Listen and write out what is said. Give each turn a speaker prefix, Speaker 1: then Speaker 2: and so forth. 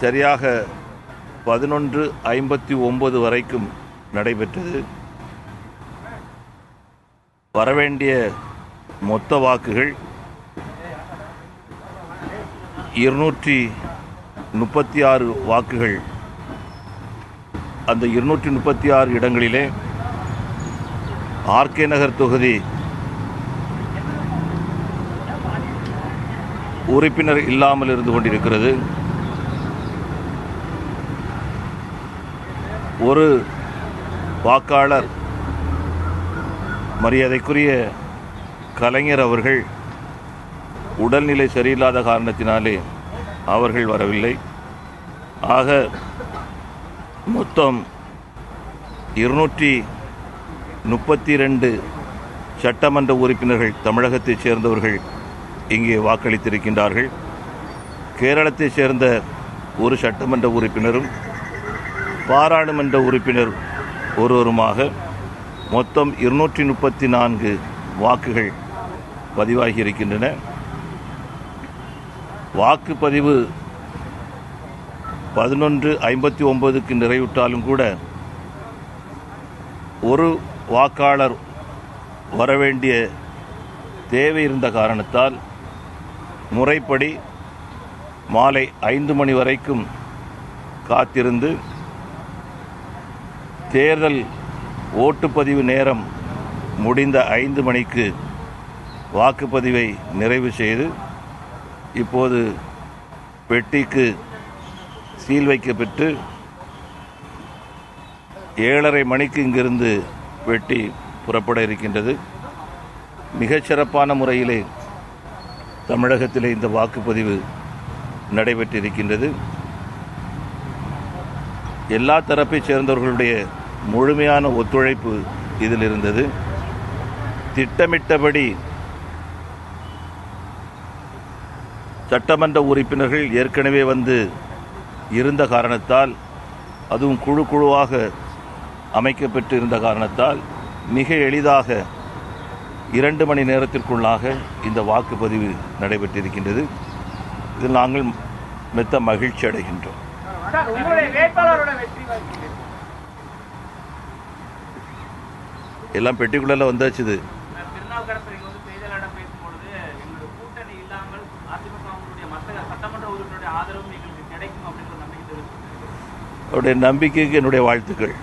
Speaker 1: சரியாக பதினொன்று ஐம்பத்தி ஒன்பது வரைக்கும் நடைபெற்றது. வரவேண்டிய மொத்த வாக்குகள் இருநூற்றி முப்பத்தி ஆறு வாக்குகள். அந்த இருநூற்றி முப்பத்தி ஆறு இடங்களிலே ஆர்கே நகர் தொகுதி உறுப்பினர் இல்லாமல் இருந்து கொண்டிருக்கிறது. ஒரு வாக்காளர் மரியாதைக்குரிய கலைஞர் அவர்கள் உடல்நிலை சரியில்லாத காரணத்தினாலே அவர்கள் வரவில்லை. ஆக மொத்தம் இருநூற்றி முப்பத்தி ரெண்டு சட்டமன்ற உறுப்பினர்கள் தமிழகத்தைச் சேர்ந்தவர்கள் இங்கே வாக்களித்திருக்கின்றார்கள். கேரளத்தைச் சேர்ந்த ஒரு சட்டமன்ற உறுப்பினரும் பாராளுமன்ற உறுப்பினர் ஒருவருமாக மொத்தம் இருநூற்றி முப்பத்தி நான்கு வாக்குகள் பதிவாகி இருக்கின்றன வாக்குப்பதிவு பதினொன்று ஐம்பத்தி ஒன்பதுக்கு நிறைவுற்றாலும் கூட ஒரு வாக்காளர் வரவேண்டிய தேவை இருந்த காரணத்தால் முறைப்படி மாலை ஐந்து மணி வரைக்கும் காத்திருந்து தேர்தல் ஓட்டுப்பதிவு நேரம் முடிந்த ஐந்து மணிக்கு வாக்குப்பதிவை நிறைவு செய்து இப்போது பெட்டிக்கு சீல் வைக்கப்பட்டு ஏழரை மணிக்கு இங்கிருந்து பெட்டி புறப்பட இருக்கின்றது. மிகச்சிறப்பான முறையிலே தமிழகத்திலே இந்த வாக்குப்பதிவு நடைபெற்றிருக்கின்றது. எல்லா தரப்பைச் சேர்ந்தவர்களுடைய முழுமையான ஒத்துழைப்பு இதில் இருந்தது. திட்டமிட்டபடி சட்டமன்ற உறுப்பினர்கள் ஏற்கனவே வந்து இருந்த காரணத்தால் அதுவும் குழு குழுவாக அமைக்கப்பட்டு இருந்த காரணத்தால் மிக எளிதாக இரண்டு மணி நேரத்திற்குள்ளாக இந்த வாக்குப்பதிவு நடைபெற்றிருக்கின்றது. இதில் நாங்கள் மெத்த மகிழ்ச்சி அடைகின்றோம்.
Speaker 2: கிடைக்கும் அப்படின்ற நம்பிக்கை தெரிவிச்சிருக்காங்க
Speaker 1: அவருடைய நம்பிக்கைக்கு என்னுடைய வாழ்த்துக்கள்.